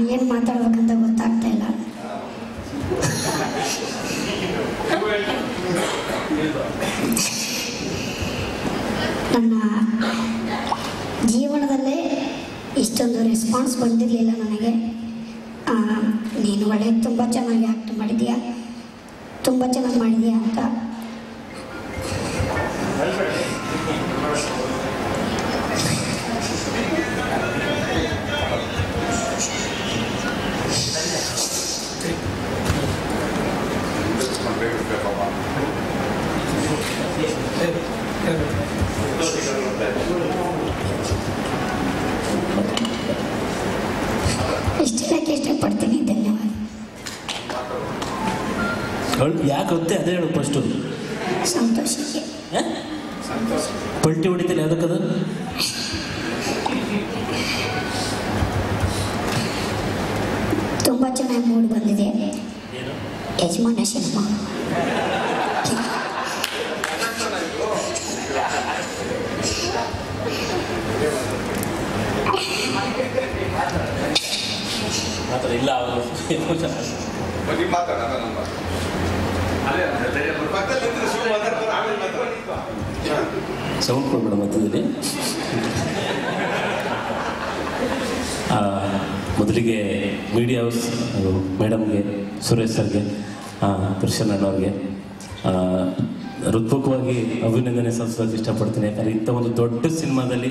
ಏನು ಮಾತಾಡ್ಬೇಕಂತ ಗೊತ್ತಾಗ್ತಾ ಇಲ್ಲ. ನನ್ನ ಜೀವನದಲ್ಲೇ ಇಷ್ಟೊಂದು ರೆಸ್ಪಾನ್ಸ್ ಬಂದಿರಲಿಲ್ಲ ನನಗೆ. ನೀನು ಒಳ್ಳೆ ತುಂಬ ಚೆನ್ನಾಗಿ ಆ್ಯಕ್ಟ್ ಮಾಡಿದೀಯ? ತುಂಬ ಚೆನ್ನಾಗಿ ಮಾಡಿದೀಯ ಅಂತ. ಯಾಕೆ ಗೊತ್ತೆ? ಅದೇ ಹೇಳು ಫಸ್ಟು ಸಂತೋಷಕ್ಕೆ. ಪಲ್ಟಿ ಹೊಡಿತಿಲ್ಲ ಯಾವುದಕ್ಕದು ತುಂಬ ಚೆನ್ನಾಗಿ ಮೂಡ್ ಬಂದಿದೆ. ಯಜಮಾನ ಸಿನಿಮಾ ಮಾತ್ರ ಇಲ್ಲ ಅವರು. ಮಾತಾಡ್ತಾರೆ ಆಮೇಲೆ ಮಾತಾಡ್ತಾರೆ ಸೌಂಡ್ ಕೊಡ್ಬೇಡ ಮಧ್ಯದಲ್ಲಿ. ಆ, ಮೊದಲಿಗೆ ಮೀಡಿಯಾ ಹೌಸ್ ಮೇಡಮ್ಗೆ ಸುರೇಶ್ ಸರ್ಗೆ ಆ, ಅಣ್ಣ ಅಣ್ಣವ್ರಿಗೆ ಆ, ಹೃತ್ಪೂರ್ವಕವಾಗಿ ಅಭಿನಂದನೆ ಸಲ್ಲಿಸೋಕೆ ಇಷ್ಟಪಡ್ತೀನಿ. ಯಾಕಂದರೆ ಇಂಥ ಒಂದು ದೊಡ್ಡ ಸಿನಿಮಾದಲ್ಲಿ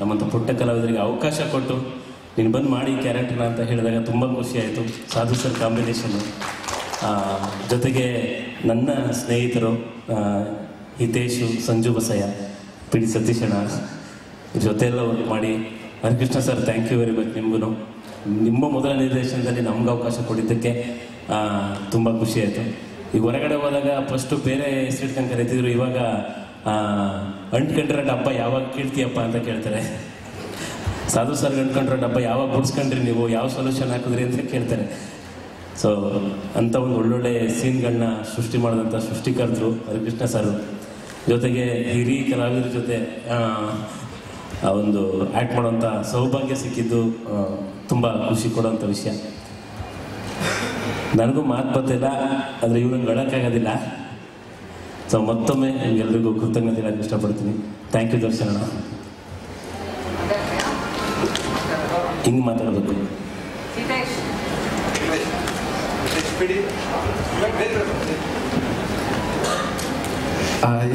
ನಮ್ಮಂಥ ಪುಟ್ಟ ಕಲಾವಿದರಿಗೆ ಅವಕಾಶ ಕೊಟ್ಟು ನೀನು ಬಂದು ಮಾಡಿ ಕ್ಯಾರೆಕ್ಟರ್ನ ಅಂತ ಹೇಳಿದಾಗ ತುಂಬ ಖುಷಿ ಆಯಿತು ಸಾಧು ಸರ್ ಕಾಂಬಿನೇಷನ್ನು ಜೊತೆಗೆ ನನ್ನ ಸ್ನೇಹಿತರು ಹಿತೇಶು, ಸಂಜು ಬಸಯ್ಯ, ಪಿ. ಡಿ ಸತೀಶಣ್ಣ ಜೊತೆಯೆಲ್ಲ ವರ್ಕ್ ಮಾಡಿ. Harikrishna sir thank you very much ನಿಮಗೂ ನಿಮ್ಮ ಮೊದಲ ನಿರ್ದೇಶನದಲ್ಲಿ ನಮ್ಗೆ ಅವಕಾಶ ಕೊಟ್ಟಿದ್ದಕ್ಕೆ ತುಂಬ ಖುಷಿ ಆಯಿತು ಈಗ ಹೊರಗಡೆ ಹೋದಾಗ ಫಸ್ಟು ಬೇರೆ ಹೆಸರಿಟ್ಕೊಂಡು ಕರಿತಿದ್ರು ಇವಾಗ ಅಂಟ್ಕಂಡ್ರೆ ಡಬ್ಬ ಯಾವಾಗ ಕೀಳ್ತೀಯಪ್ಪ ಅಂತ ಕೇಳ್ತಾರೆ. ಸಾಧು ಸರ್ ಕಂಡ್ಕೊಂಡ್ರೆ ಡಬ್ಬ ಯಾವಾಗ ಬಿಡಿಸ್ಕೊಂಡ್ರಿ ನೀವು? ಯಾವ ಸೊಲ್ಯೂಷನ್ ಹಾಕಿದ್ರಿ? ಅಂತ ಕೇಳ್ತಾರೆ. ಸೊ ಅಂಥ ಒಂದು ಒಳ್ಳೊಳ್ಳೆ ಸೀನ್ಗಳನ್ನ ಸೃಷ್ಟಿ ಮಾಡಿದಂಥ ಸೃಷ್ಟಿಕರ್ತರು ಹರಿಕೃಷ್ಣ ಸರ್. ಜೊತೆಗೆ ಹಿರಿ ಕಲಾವಿದರ ಜೊತೆ ಆ, ಒಂದು ಆ್ಯಕ್ಟ್ ಮಾಡೋಂಥ ಸೌಭಾಗ್ಯ ಸಿಕ್ಕಿದ್ದು ತುಂಬ ಖುಷಿ ಕೊಡೋಂಥ ವಿಷಯ. ನನಗೂ ಮಾತು ಬರ್ತಿಲ್ಲ ಆದರೆ ಇವ್ರಂಗೆ ಹೇಳೋಕ್ಕಾಗೋದಿಲ್ಲ ಸೊ ಮತ್ತೊಮ್ಮೆ ನಿಮ್ಗೆಲ್ರಿಗೂ ಕೃತಜ್ಞತೆ ಇಷ್ಟಪಡ್ತೀನಿ. ಥ್ಯಾಂಕ್ ಯು ದರ್ಶನ ಹಿಂಗೆ ಮಾತಾಡಬೇಕು.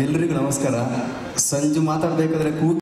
ಎಲ್ರಿಗೂ ನಮಸ್ಕಾರ. ಸಂಜೆ ಮಾತಾಡ್ಬೇಕಾದ್ರೆ ಕೂ